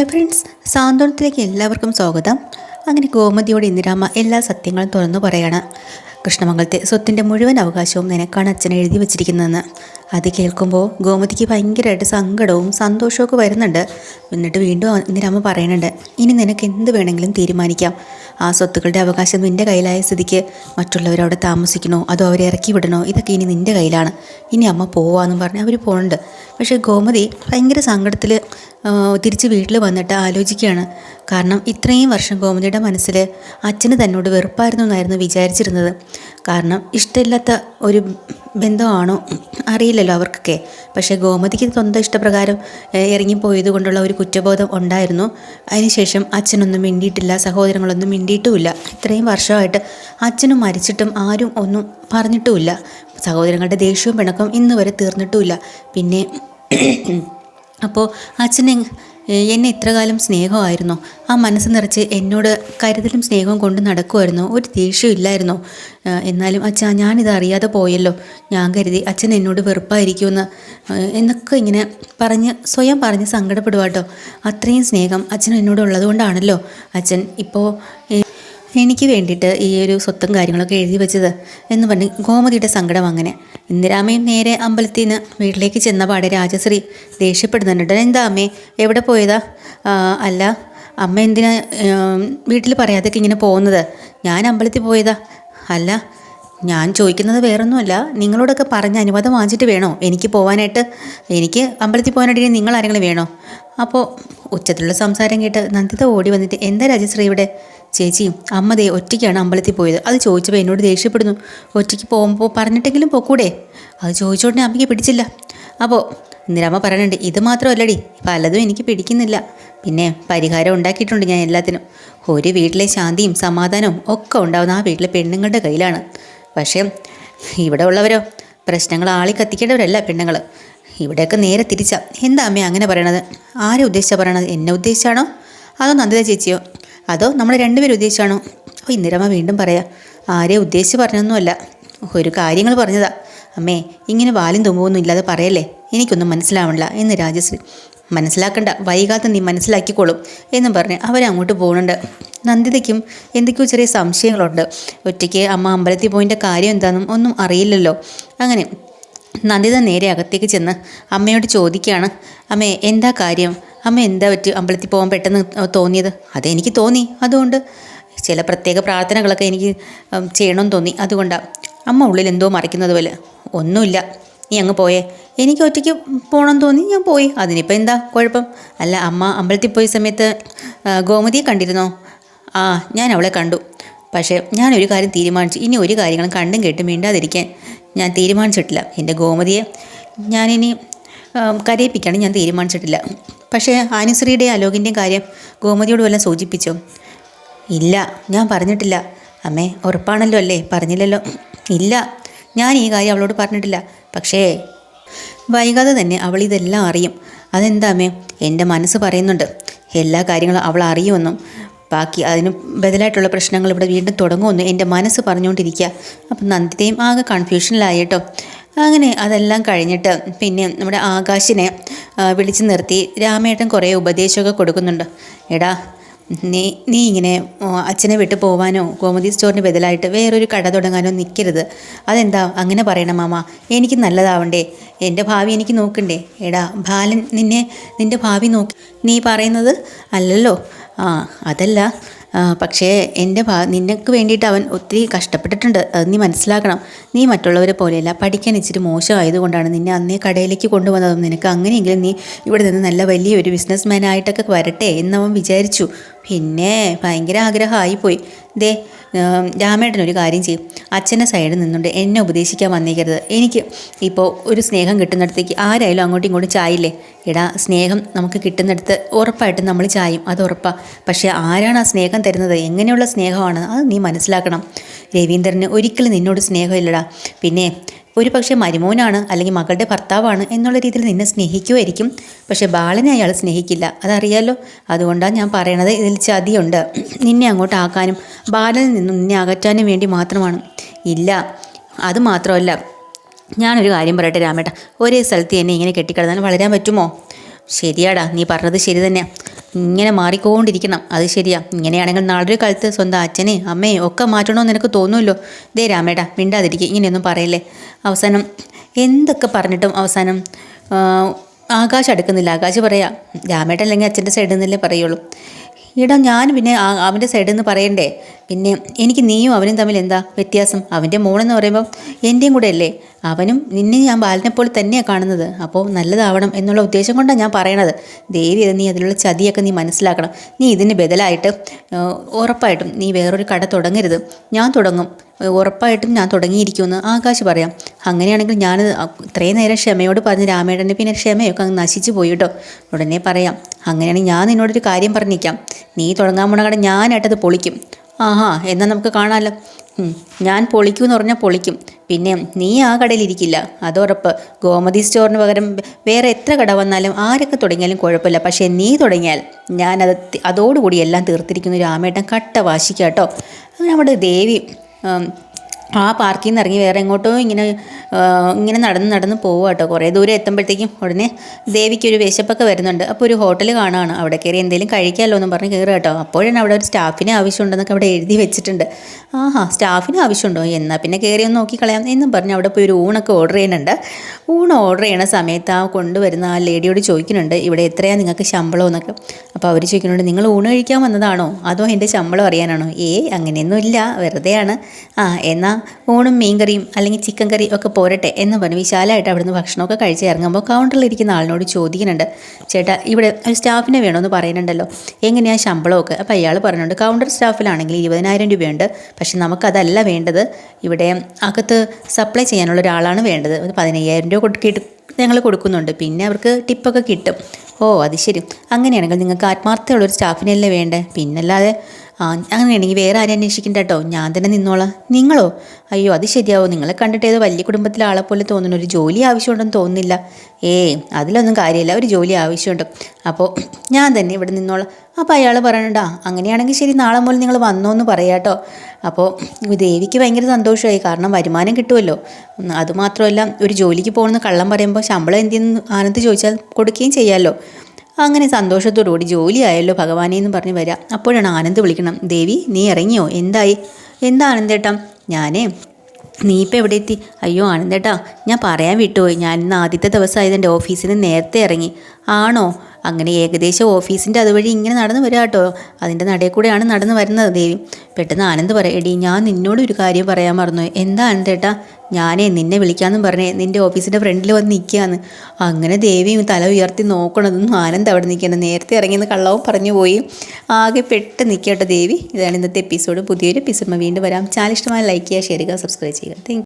Hello friends സാന്ത്വനത്തിലേക്ക് എല്ലാവർക്കും സ്വാഗതം. അങ്ങനെ ഗോമതിയോട് ഇന്ദിരാമ്മ എല്ലാ സത്യങ്ങളും തുറന്നു പറയാണ്. കൃഷ്ണമംഗലത്തെ സ്വത്തിന്റെ മുഴുവൻ അവകാശവും നിനക്കാണ് അച്ഛൻ എഴുതി വച്ചിരിക്കുന്നതെന്ന്. അത് കേൾക്കുമ്പോൾ ഗോമതിക്ക് ഭയങ്കരമായിട്ട് സങ്കടവും സന്തോഷമൊക്കെ വരുന്നുണ്ട്. എന്നിട്ട് വീണ്ടും ഇന്ദിരാമ്മ പറയുന്നുണ്ട് ഇനി നിനക്ക് എന്ത് വേണമെങ്കിലും തീരുമാനിക്കാം. ആ സ്വത്തുക്കളുടെ അവകാശം നിന്റെ കയ്യിലായ സ്ഥിതിക്ക് മറ്റുള്ളവരവിടെ താമസിക്കണോ അതോ അവരെ ഇറക്കി വിടണോ ഇതൊക്കെ ഇനി നിന്റെ കയ്യിലാണ്. ഇനി അമ്മ പോവാന്നും പറഞ്ഞ് അവർ പോകുന്നുണ്ട് പക്ഷേ ഗോമതി ഭയങ്കര സങ്കടത്തിൽ തിരിച്ച് വീട്ടിൽ വന്നിട്ട് ആലോചിക്കുകയാണ്. കാരണം ഇത്രയും വർഷം ഗോമതിയുടെ മനസ്സിൽ അച്ഛന് തന്നോട് വെറുപ്പായിരുന്നു എന്നായിരുന്നു വിചാരിച്ചിരുന്നത്. കാരണം ഇഷ്ടമില്ലാത്ത ഒരു ബന്ധമാണോ? അറിയില്ലല്ലോ അവർക്കൊക്കെ. പക്ഷേ ഗോമതിക്ക് സ്വന്തം ഇഷ്ടപ്രകാരം ഇറങ്ങിപ്പോയത് കൊണ്ടുള്ള ഒരു കുറ്റബോധം ഉണ്ടായിരുന്നു. അതിനുശേഷം അച്ഛനൊന്നും മിണ്ടിയിട്ടില്ല സഹോദരങ്ങളൊന്നും മിണ്ടിയിട്ടുമില്ല. ഇത്രയും വർഷമായിട്ട് അച്ഛനും മരിച്ചിട്ടും ആരും ഒന്നും പറഞ്ഞിട്ടുമില്ല. സഹോദരങ്ങളുടെ ദേഷ്യവും പിണക്കം ഇന്നുവരെ തീർന്നിട്ടുമില്ല. പിന്നെ അപ്പോൾ അച്ഛനെ എന്നെ ഇത്രകാലം സ്നേഹമായിരുന്നോ. ആ മനസ്സ് നിറച്ച് എന്നോട് കരുതലും സ്നേഹവും കൊണ്ട് നടക്കുമായിരുന്നോ ഒരു ദേഷ്യവും ഇല്ലായിരുന്നോ. എന്നാലും അച്ഛാ ഞാനിത് അറിയാതെ പോയല്ലോ. ഞാൻ കരുതി അച്ഛൻ എന്നോട് വെറുപ്പായിരിക്കുമെന്ന്. എന്നൊക്കെ ഇങ്ങനെ പറഞ്ഞ് സ്വയം പറഞ്ഞ് സങ്കടപ്പെടുവാട്ടോ. അത്രയും സ്നേഹം അച്ഛൻ എന്നോട് ഉള്ളതുകൊണ്ടാണല്ലോ അച്ഛൻ ഇപ്പോൾ എനിക്ക് വേണ്ടിയിട്ട് ഈ ഒരു സ്വത്തും കാര്യങ്ങളൊക്കെ എഴുതി വെച്ചത് എന്ന് പറഞ്ഞ് ഗോമതിയുടെ സങ്കടം അങ്ങനെ. ഇന്ദിരാമയും നേരെ അമ്പലത്തിൽ നിന്ന് വീട്ടിലേക്ക് ചെന്ന പാടെ രാജശ്രീ ദേഷ്യപ്പെടുന്നുണ്ട്. എന്താ അമ്മേ? എവിടെ പോയതാ? അല്ല അമ്മ എന്തിനാ വീട്ടിൽ പറയാതൊക്കെ ഇങ്ങനെ പോകുന്നത്? ഞാൻ അമ്പലത്തിൽ പോയതാ. അല്ല ഞാൻ ചോദിക്കുന്നത് വേറൊന്നുമല്ല. നിങ്ങളോടൊക്കെ പറഞ്ഞ അനുവാദം വാങ്ങിച്ചിട്ട് വേണോ? എനിക്ക് പോകാനായിട്ട് എനിക്ക് അമ്പലത്തിൽ പോകാനായിട്ട് നിങ്ങൾ ആരെങ്കിലും വേണോ? അപ്പോൾ ഉച്ചത്തിലുള്ള സംസാരം കേട്ട് നന്ദിത ഓടി വന്നിട്ട് എന്താ രാജശ്രീ ഇവിടെ? ചേച്ചി അമ്മ ദേ ഒറ്റയ്ക്കാണ് അമ്പലത്തിൽ പോയത്. അത് ചോദിച്ചപ്പോൾ എന്നോട് ദേഷ്യപ്പെടുന്നു. ഒറ്റയ്ക്ക് പോകുമ്പോൾ പറഞ്ഞിട്ടെങ്കിലും പോക്കൂടെ? അത് ചോദിച്ചോടനെ അമ്മയ്ക്ക് പിടിച്ചില്ല. അപ്പോൾ ഇന്ദിരാമ്മ പറയണുണ്ട് ഇത് മാത്രമല്ലടി പലതും എനിക്ക് പിടിക്കുന്നില്ല. പിന്നെ പരിഹാരം ഉണ്ടാക്കിയിട്ടുണ്ട് ഞാൻ എല്ലാത്തിനും. ഒരു വീട്ടിലെ ശാന്തിയും സമാധാനവും ഒക്കെ ഉണ്ടാവുന്ന ആ വീട്ടിലെ പെണ്ണുങ്ങളുടെ കയ്യിലാണ്. പക്ഷേ ഇവിടെ ഉള്ളവരോ? പ്രശ്നങ്ങൾ ആളി കത്തിക്കേണ്ടവരല്ല പെണ്ണുങ്ങൾ ഇവിടെയൊക്കെ നേരെ തിരിച്ചാ. എന്താ അമ്മ അങ്ങനെ പറയണത്? ആരെ ഉദ്ദേശിച്ചാണ് പറയണത്? എന്നെ ഉദ്ദേശിച്ചാണോ? അതോ നന്ദിത ചേച്ചിയോ? അതോ നമ്മൾ രണ്ടുപേരും ഉദ്ദേശിച്ചാണോ? ഓ ഇന്ദിരമ്മ വീണ്ടും പറയാം. ആരെ ഉദ്ദേശിച്ച് പറഞ്ഞൊന്നുമല്ല ഒരു കാര്യങ്ങൾ പറഞ്ഞതാ. അമ്മേ ഇങ്ങനെ വാലും തുമ്പൊന്നും ഇല്ലാതെ പറയല്ലേ? എനിക്കൊന്നും മനസ്സിലാവണില്ല എന്ന് രാജശ്രീ. മനസ്സിലാക്കണ്ട. വൈകാതെ നീ മനസ്സിലാക്കിക്കോളും എന്നും പറഞ്ഞ് അവരങ്ങോട്ട് പോകുന്നുണ്ട് നന്ദിതയ്ക്കും എന്തൊക്കെയോ ചെറിയ സംശയങ്ങളുണ്ട്. ഒറ്റയ്ക്ക് അമ്മ അമ്പലത്തിൽ പോയിന്റെ കാര്യം എന്താണെന്നും ഒന്നും അറിയില്ലല്ലോ. അങ്ങനെ നന്ദിത നേരെ അകത്തേക്ക് ചെന്ന് അമ്മയോട് ചോദിക്കുകയാണ്. അമ്മേ എന്താ കാര്യം? അമ്മ എന്താ പറ്റി? അമ്പലത്തിൽ പോകാൻ പെട്ടെന്ന് തോന്നിയത്? അതെനിക്ക് തോന്നി. അതുകൊണ്ട് ചില പ്രത്യേക പ്രാർത്ഥനകളൊക്കെ എനിക്ക് ചെയ്യണമെന്ന് തോന്നി. അതുകൊണ്ടാണ് അമ്മ ഉള്ളിൽ എന്തോ മറിക്കുന്നത് പോലെ. ഒന്നുമില്ല. നീ അങ്ങ് പോയേ. എനിക്ക് ഒറ്റയ്ക്ക് പോകണം തോന്നി. ഞാൻ പോയി. അതിനിപ്പോൾ എന്താ? കുഴപ്പം? അല്ല അമ്മ അമ്പലത്തിൽ പോയ സമയത്ത് ഗോമതിയെ കണ്ടിരുന്നോ? ആ ഞാൻ അവളെ കണ്ടു. പക്ഷേ ഞാനൊരു കാര്യം തീരുമാനിച്ചു. ഇനി ഒരു കാര്യങ്ങളും കണ്ടും കേട്ടും മിണ്ടാതിരിക്കാൻ ഞാൻ തീരുമാനിച്ചിട്ടില്ല. എന്റെ ഗോമതിയെ ഞാനിനി കരയിപ്പിക്കാണ്. ഞാൻ തീരുമാനിച്ചിട്ടില്ല. പക്ഷേ ആനുശ്രീയുടെയും അലോകിന്റെയും കാര്യം ഗോമതിയോട് വല്ലതും സൂചിപ്പിച്ചോ? ഇല്ല ഞാൻ പറഞ്ഞിട്ടില്ല. അമ്മേ ഉറപ്പാണല്ലോ അല്ലേ? പറഞ്ഞില്ലല്ലോ. ഇല്ല ഞാൻ ഈ കാര്യം അവളോട് പറഞ്ഞിട്ടില്ല. പക്ഷേ വൈകാതെ തന്നെ അവൾ ഇതെല്ലാം അറിയും. അതെന്താ അമ്മേ? എന്റെ മനസ്സ് പറയുന്നുണ്ട്. എല്ലാ കാര്യങ്ങളും അവൾ അറിയുമെന്നും. ബാക്കി അതിന് ബദലായിട്ടുള്ള പ്രശ്നങ്ങൾ ഇവിടെ വീണ്ടും തുടങ്ങുമെന്ന് എന്റെ മനസ്സ് പറഞ്ഞുകൊണ്ടിരിക്കുക. അപ്പം നന്ദിതയും ആകെ കൺഫ്യൂഷനിലായി കേട്ടോ. അങ്ങനെ അതെല്ലാം കഴിഞ്ഞിട്ട് പിന്നെ നമ്മുടെ ആകാശിനെ വിളിച്ചു നിർത്തി. രാമേട്ടൻ കുറേ ഉപദേശമൊക്കെ കൊടുക്കുന്നുണ്ട്. എടാ നീ നീ ഇങ്ങനെ അച്ഛനെ വിട്ട് പോവാനോ ഗോമതി സ്റ്റോറിന് ബദലായിട്ട് വേറൊരു കട തുടങ്ങാനോ നിൽക്കരുത് അതെന്താ അങ്ങനെ പറയണം മാമ? എനിക്ക് നല്ലതാവണ്ടേ? എന്റെ ഭാവി എനിക്ക് നോക്കണ്ടേ? എടാ ബാലൻ നിന്നെ നിന്റെ ഭാവി നോക്കി. നീ പറയുന്നത് അല്ലല്ലോ? ആ അതല്ല. പക്ഷേ എന്റെ ഭാ നിനക്ക് വേണ്ടിയിട്ട് അവൻ ഒത്തിരി കഷ്ടപ്പെട്ടിട്ടുണ്ട്. അത് നീ മനസ്സിലാക്കണം. നീ മറ്റുള്ളവരെ പോലെയല്ല. പഠിക്കാൻ ഇച്ചിരി മോശമായതുകൊണ്ടാണ് നിന്നെ അന്നേ കടയിലേക്ക് കൊണ്ടുവന്നതും. നിനക്ക് അങ്ങനെയെങ്കിലും നീ ഇവിടെ നിന്ന് നല്ല വലിയൊരു ബിസിനസ് മാനായിട്ടൊക്കെ വരട്ടെ എന്നവൻ വിചാരിച്ചു. പിന്നെ ഭയങ്കര ആഗ്രഹമായിപ്പോയി. ദേ ഒരു കാര്യം ചെയ്യും. അച്ഛന്റെ സൈഡിൽ നിന്നുകൊണ്ട് എന്നെ ഉപദേശിക്കാൻ വന്നേക്കരുത്. എനിക്ക് ഇപ്പോൾ ഒരു സ്നേഹം കിട്ടുന്നിടത്തേക്ക് ആരായാലും അങ്ങോട്ടും ഇങ്ങോട്ടും ചായില്ലേ? എടാ സ്നേഹം നമുക്ക് കിട്ടുന്നിടത്ത് ഉറപ്പായിട്ടും നമ്മൾ ചായും. അത് ഉറപ്പാണ് പക്ഷേ ആരാണ് ആ സ്നേഹം തരുന്നത്? എങ്ങനെയുള്ള സ്നേഹമാണ്? അത് നീ മനസ്സിലാക്കണം. രവീന്ദ്രന് ഒരിക്കലും നിന്നോട് സ്നേഹമില്ലടാ. പിന്നെ ഒരു പക്ഷേ മരുമോനാണ് അല്ലെങ്കിൽ മകളുടെ ഭർത്താവാണ് എന്നുള്ള രീതിയിൽ നിന്നെ സ്നേഹിക്കുമായിരിക്കും. പക്ഷേ ബാലനെ അയാൾ സ്നേഹിക്കില്ല. അതറിയാലോ? അതുകൊണ്ടാണ് ഞാൻ പറയണത്. ഇതിൽ ചതിയുണ്ട്. നിന്നെ അങ്ങോട്ട് ആക്കാനും ബാലനിൽ നിന്നും നിന്നെ അകറ്റാനും വേണ്ടി മാത്രമാണ്. ഇല്ല അത് മാത്രമല്ല. ഞാനൊരു കാര്യം പറയട്ടെ രാമേട്ട. ഒരേ സ്ഥലത്ത് എന്നെ ഇങ്ങനെ കെട്ടിക്കിടന്നാൽ വളരാൻ പറ്റുമോ? ശരിയാടാ നീ പറഞ്ഞത് ശരി തന്നെ ഇങ്ങനെ മാറിക്കൊണ്ടിരിക്കണം. അത് ശരിയാ. ഇങ്ങനെയാണെങ്കിൽ നാളൊരു കാലത്ത് സ്വന്തം അച്ഛനെ അമ്മയെ ഒക്കെ മാറ്റണമെന്ന് നിനക്ക് തോന്നുമല്ലോ ദേ രാമേട മിണ്ടാതിരിക്കുക ഇങ്ങനെയൊന്നും പറയല്ലേ. അവസാനം എന്തൊക്കെ പറഞ്ഞിട്ടും അവസാനം ആകാശം അടുക്കുന്നില്ല. ആകാശ് പറയാ രാമേട്ട അല്ലെങ്കിൽ അച്ഛന്റെ സൈഡിൽ നിന്നല്ലേ പറയുള്ളൂ. ഇടാ ഞാൻ പിന്നെ അവന്റെ സൈഡിൽ നിന്ന് പറയണ്ടേ? പിന്നെ എനിക്ക് നീയും അവനും തമ്മിൽ എന്താ വ്യത്യാസം? അവന്റെ മോളെന്ന് പറയുമ്പോൾ എന്റെയും കൂടെ അല്ലേ? അവനും നിന്നെ ഞാൻ ബാലനെ പോലെ തന്നെയാണ് കാണുന്നത്. അപ്പോൾ നല്ലതാവണം എന്നുള്ള ഉദ്ദേശം കൊണ്ടാണ് ഞാൻ പറയണത്. ദേവി നീ അതിനുള്ള ചതിയൊക്കെ നീ മനസ്സിലാക്കണം. നീ ഇതിന് ബദലായിട്ട് ഉറപ്പായിട്ടും നീ വേറൊരു കട തുടങ്ങരുത്. ഞാൻ തുടങ്ങും. ഉറപ്പായിട്ടും ഞാൻ തുടങ്ങിയിരിക്കുമെന്ന് ആകാശ് പറയാം. അങ്ങനെയാണെങ്കിൽ ഞാൻ ഇത്രയും നേരം ക്ഷമയോട് പറഞ്ഞ് രാമേട്ടന്റെ പിന്നെ ക്ഷമയൊക്കെ അങ്ങ് നശിച്ചു പോയി കേട്ടോ. ഉടനെ പറയാം. അങ്ങനെയാണെങ്കിൽ ഞാൻ നിന്നോടൊരു കാര്യം പറഞ്ഞിരിക്കാം. നീ തുടങ്ങാൻ പോണ കട ഞാനായിട്ടത് പൊളിക്കും. ആഹാ എന്നാൽ നമുക്ക് കാണാമല്ലോ ഞാൻ പൊളിക്കും എന്ന് പറഞ്ഞാൽ പൊളിക്കും. പിന്നെ നീ ആ കടയിലിരിക്കില്ല. അതുറപ്പ്. ഗോമതി സ്റ്റോറിന് പകരം വേറെ എത്ര കട വന്നാലും ആരൊക്കെ തുടങ്ങിയാലും കുഴപ്പമില്ല. പക്ഷേ നീ തുടങ്ങിയാൽ ഞാനത് അതോടുകൂടി എല്ലാം തീർത്തിരിക്കുന്നു. രാമേട്ടൻ കട്ട വാശിക്കാട്ടോ. നമ്മുടെ ദേവി ആ പാർക്കിൽ നിന്ന് ഇറങ്ങി വേറെ എങ്ങോട്ടോ ഇങ്ങനെ ഇങ്ങനെ നടന്ന് നടന്ന് പോവുക കേട്ടോ കുറേ ദൂരം എത്തുമ്പോഴത്തേക്കും ഉടനെ ദേവിക്ക് ഒരു വിശപ്പൊക്കെ വരുന്നുണ്ട്. അപ്പോൾ ഒരു ഹോട്ടൽ കാണുകയാണ് അവിടെ കയറി എന്തെങ്കിലും കഴിക്കാമല്ലോ എന്ന് പറഞ്ഞ് കയറുക കേട്ടോ അപ്പോഴാണ് അവിടെ ഒരു സ്റ്റാഫിനെ ആവശ്യമുണ്ടെന്നൊക്കെ അവിടെ എഴുതി വെച്ചിട്ടുണ്ട്. ആഹാ സ്റ്റാഫിന് ആവശ്യമുണ്ടോ? എന്നാൽ പിന്നെ കയറി ഒന്ന് നോക്കി കളയാം എന്നും പറഞ്ഞ് അവിടെ പോയി ഒരു ഊണൊക്കെ ഓർഡർ ചെയ്യുന്നുണ്ട്. ഊണ് ഓർഡർ ചെയ്യണ സമയത്ത് ആ കൊണ്ടുവരുന്ന ആ ലേഡിയോട് ചോദിക്കുന്നുണ്ട് ഇവിടെ എത്രയാണ് നിങ്ങൾക്ക് ശമ്പളം എന്നൊക്കെ? അപ്പോൾ അവർ ചോദിക്കുന്നുണ്ട് നിങ്ങൾ ഊണ് കഴിക്കാൻ വന്നതാണോ? അതോ എന്റെ ശമ്പളം അറിയാനാണോ? ഏയ് അങ്ങനെയൊന്നുമില്ല. വെറുതെയാണ്. ആ എന്നാൽ ഊണും മീൻകറിയും അല്ലെങ്കിൽ ചിക്കൻ കറി ഒക്കെ പോരട്ടെ എന്ന് പറഞ്ഞ് വിശാലമായിട്ട് അവിടുന്ന് ഭക്ഷണമൊക്കെ കഴിച്ച് ഇറങ്ങുമ്പോൾ കൗണ്ടറിൽ ഇരിക്കുന്ന ആളിനോട് ചോദിക്കുന്നുണ്ട്. ചേട്ടാ ഇവിടെ ഒരു സ്റ്റാഫിനെ വേണമെന്ന് പറയുന്നുണ്ടല്ലോ. എങ്ങനെയാണ് ശമ്പളമൊക്കെ? അപ്പോൾ അയാൾ പറഞ്ഞുണ്ട് കൗണ്ടർ സ്റ്റാഫിലാണെങ്കിൽ ഇരുപതിനായിരം രൂപയുണ്ട്. പക്ഷെ നമുക്കതല്ല വേണ്ടത്. ഇവിടെ അകത്ത് സപ്ലൈ ചെയ്യാനുള്ള ഒരാളാണ് വേണ്ടത്. ഒരു പതിനയ്യായിരം രൂപ കൊടുക്കിയിട്ട് ഞങ്ങൾ കൊടുക്കുന്നുണ്ട്. പിന്നെ അവർക്ക് ടിപ്പൊക്കെ കിട്ടും. ഓ അത് ശരി. അങ്ങനെയാണെങ്കിൽ നിങ്ങൾക്ക് ആത്മാർത്ഥമുള്ളൊരു സ്റ്റാഫിനല്ലേ വേണ്ടേ? പിന്നല്ലാതെ ആ അങ്ങനെയാണെങ്കിൽ വേറെ ആരും അന്വേഷിക്കണ്ട കേട്ടോ ഞാൻ തന്നെ നിന്നോളാം. നിങ്ങളോ? അയ്യോ അത് ശരിയാവോ? നിങ്ങളെ കണ്ടിട്ട് ഏതോ വലിയ കുടുംബത്തിലെ ആളെ പോലെ തോന്നുന്നു. ഒരു ജോലി ആവശ്യമുണ്ടെന്ന് തോന്നുന്നില്ല. ഏ അതിലൊന്നും കാര്യമില്ല. ഒരു ജോലി ആവശ്യമുണ്ട്. അപ്പോൾ ഞാൻ തന്നെ ഇവിടെ നിന്നോളാം. അപ്പോൾ അയാൾ പറയണണ്ടാ അങ്ങനെയാണെങ്കിൽ ശരി നാളെ മുതൽ നിങ്ങൾ വന്നോന്ന് പറയാട്ടോ അപ്പോൾ ദേവിക്ക് ഭയങ്കര സന്തോഷമായി. കാരണം വരുമാനം കിട്ടുമല്ലോ. അതുമാത്രമല്ല ഒരു ജോലിക്ക് പോകുന്ന കള്ളം പറയുമ്പോൾ ശമ്പളം എന്തെന്ന് ആനന്ദ് ചോദിച്ചാൽ കൊടുക്കുകയും ചെയ്യാമല്ലോ. അങ്ങനെ സന്തോഷത്തോടുകൂടി ജോലിയായല്ലോ ഭഗവാനെ എന്ന് പറഞ്ഞ് വരിക അപ്പോഴാണ് ആനന്ദ് വിളിക്കണം. ദേവി നീ ഇറങ്ങിയോ? എന്തായി? എന്താ ആനന്ദേട്ടാ? ഞാനേ നീ ഇപ്പം എവിടെ എത്തി? അയ്യോ ആനന്ദേട്ടാ ഞാൻ പറയാൻ വിട്ടുപോയി. ഞാൻ ഇന്ന് ആദ്യത്തെ ദിവസമായത് എന്റെ ഓഫീസിൽ നേരത്തെ ഇറങ്ങി. ആണോ? അങ്ങനെ ഏകദേശം ഓഫീസിന്റെ അതുവഴി ഇങ്ങനെ നടന്നു വരിക കേട്ടോ. അതിന്റെ നടയിൽ കൂടെയാണ് നടന്നു വരുന്നത് ദേവി. പെട്ടെന്ന് ആനന്ദ് പറയാം എടി ഞാൻ നിന്നോട് ഒരു കാര്യം പറയാൻ മറന്നു. എന്താ ആനന്ദേട്ടാ ഞാനേ നിന്നെ വിളിക്കാമെന്നും പറഞ്ഞേ. നിന്റെ ഓഫീസിന്റെ ഫ്രണ്ടിൽ വന്ന് നിൽക്കുകയാണ്. അങ്ങനെ ദേവിയും തല ഉയർത്തി നോക്കണതൊന്നും ആനന്ദ് അവിടെ നിൽക്കണം നേരത്തെ ഇറങ്ങിയെന്ന് കള്ളവും പറഞ്ഞു പോയി. ആകെ പെട്ട് നിൽക്കട്ടെ ദേവി. ഇതാണ് ഇന്നത്തെ എപ്പിസോഡ് പുതിയൊരു എപ്പിസോഡ് വീണ്ടും വരാം. ചാനൽ ഇഷ്ടമായ ലൈക്ക് ചെയ്യുക ഷെയർ ചെയ്യുക സബ്സ്ക്രൈബ് ചെയ്യുക. താങ്ക്